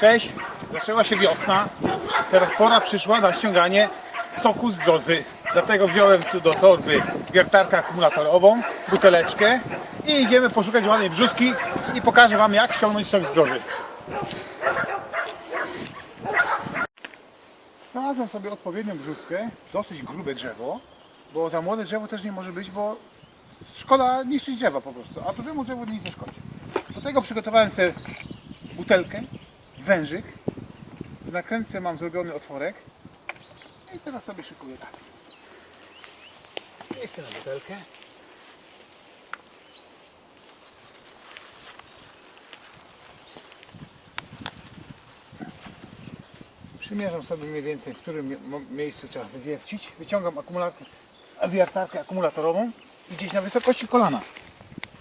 Cześć, zaczęła się wiosna. Teraz pora przyszła na ściąganie soku z brzozy. Dlatego wziąłem tu do torby wiertarkę akumulatorową, buteleczkę i idziemy poszukać ładnej brzuski i pokażę Wam jak ściągnąć sok z brzozy. Znalazłem sobie odpowiednią brzuskę, dosyć grube drzewo, bo za młode drzewo też nie może być, bo szkoda niszczyć drzewa po prostu, a dużemu drzewu nic nie szkodzi. Do tego przygotowałem sobie butelkę, wężyk, w nakrętce mam zrobiony otworek i teraz sobie szykuję tak. Miejsce na butelkę. Przymierzam sobie mniej więcej, w którym miejscu trzeba wywiercić. Wyciągam akumulator, wiertarkę akumulatorową i gdzieś na wysokości kolana.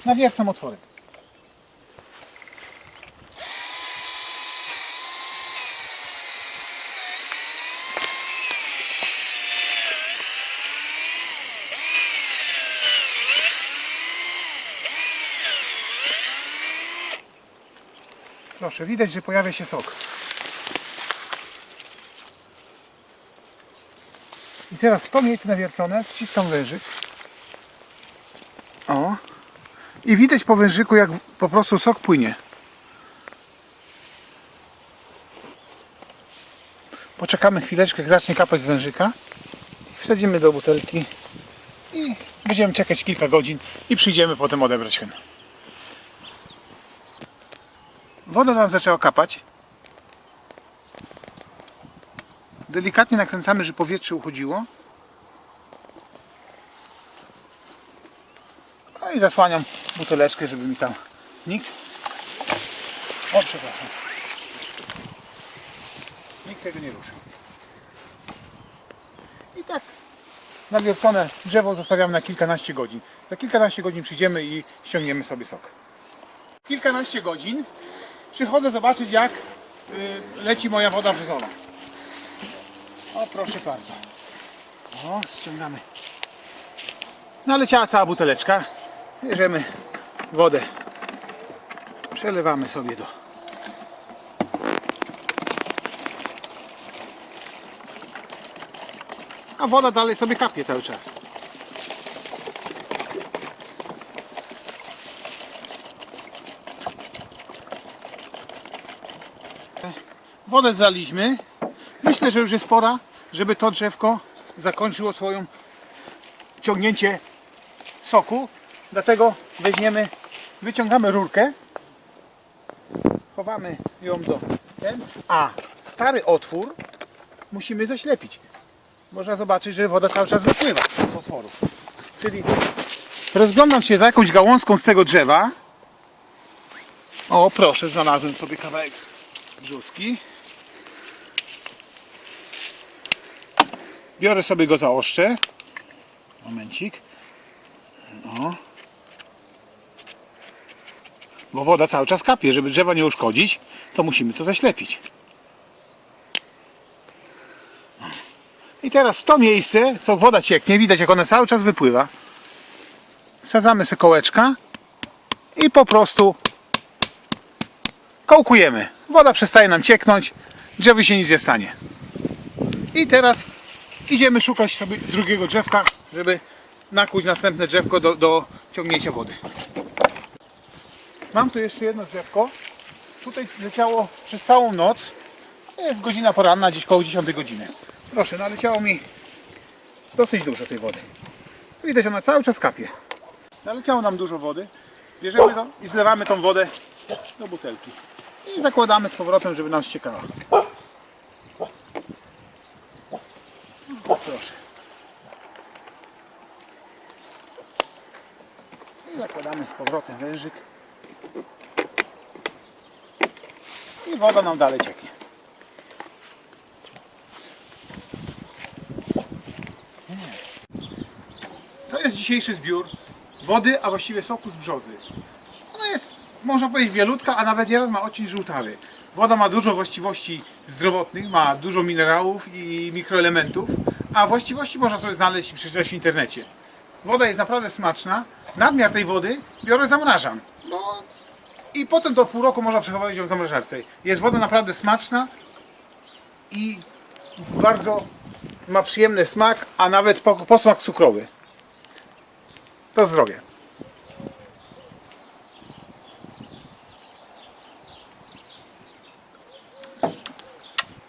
Nawiercam otworek. Proszę, widać, że pojawia się sok. I teraz w to miejsce nawiercone wciskam wężyk. O. I widać po wężyku, jak po prostu sok płynie. Poczekamy chwileczkę, jak zacznie kapać z wężyka. Wsadzimy do butelki i będziemy czekać kilka godzin i przyjdziemy potem odebrać hen. Woda nam zaczęła kapać. Delikatnie nakręcamy, żeby powietrze uchodziło. No i zasłaniam buteleczkę, żeby mi tam nikt... O, przepraszam. Nikt tego nie ruszył. I tak nawiercone drzewo zostawiamy na kilkanaście godzin. Za kilkanaście godzin przyjdziemy i ściągniemy sobie sok. Kilkanaście godzin przychodzę zobaczyć jak y, leci moja woda brzozowa. O proszę bardzo. O, ściągamy. Naleciała cała buteleczka. Bierzemy wodę. Przelewamy sobie do. A woda dalej sobie kapie cały czas. Wodę zlaliśmy. Myślę, że już jest pora, żeby to drzewko zakończyło swoją ciągnięcie soku. Dlatego weźmiemy, wyciągamy rurkę, chowamy ją do ten, a stary otwór musimy zaślepić. Można zobaczyć, że woda cały czas wypływa z otworu. Czyli rozglądam się za jakąś gałązką z tego drzewa. O, proszę, znalazłem sobie kawałek brzuski. Biorę sobie go za oszcze. Momencik. Bo woda cały czas kapie. Żeby drzewa nie uszkodzić, to musimy to zaślepić. I teraz w to miejsce, co woda cieknie, widać jak ona cały czas wypływa. Wsadzamy sobie kołeczka i po prostu kołkujemy. Woda przestaje nam cieknąć, drzewu się nic nie stanie. I teraz idziemy szukać sobie drugiego drzewka, żeby nakuć następne drzewko do, do ciągnięcia wody. Mam tu jeszcze jedno drzewko. Tutaj leciało przez całą noc. Jest godzina poranna, gdzieś koło 10 godziny. Proszę, naleciało mi dosyć dużo tej wody. Widać, ona cały czas kapie. Naleciało nam dużo wody. Bierzemy to i zlewamy tą wodę do butelki. I zakładamy z powrotem, żeby nam ściekała. Proszę. I zakładamy z powrotem wężyk. I woda nam dalej cieknie. To jest dzisiejszy zbiór wody, a właściwie soku z brzozy. Można powiedzieć, wielutka, a nawet nieraz ma odcień żółtawy. Woda ma dużo właściwości zdrowotnych, ma dużo minerałów i mikroelementów, a właściwości można sobie znaleźć i przeczytać w internecie. Woda jest naprawdę smaczna. Nadmiar tej wody biorę, zamrażam, bo i potem do pół roku można przechowywać ją w zamrażarce. Jest woda naprawdę smaczna i bardzo ma przyjemny smak, a nawet po- posmak cukrowy. To zdrowie.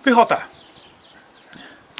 Pihota.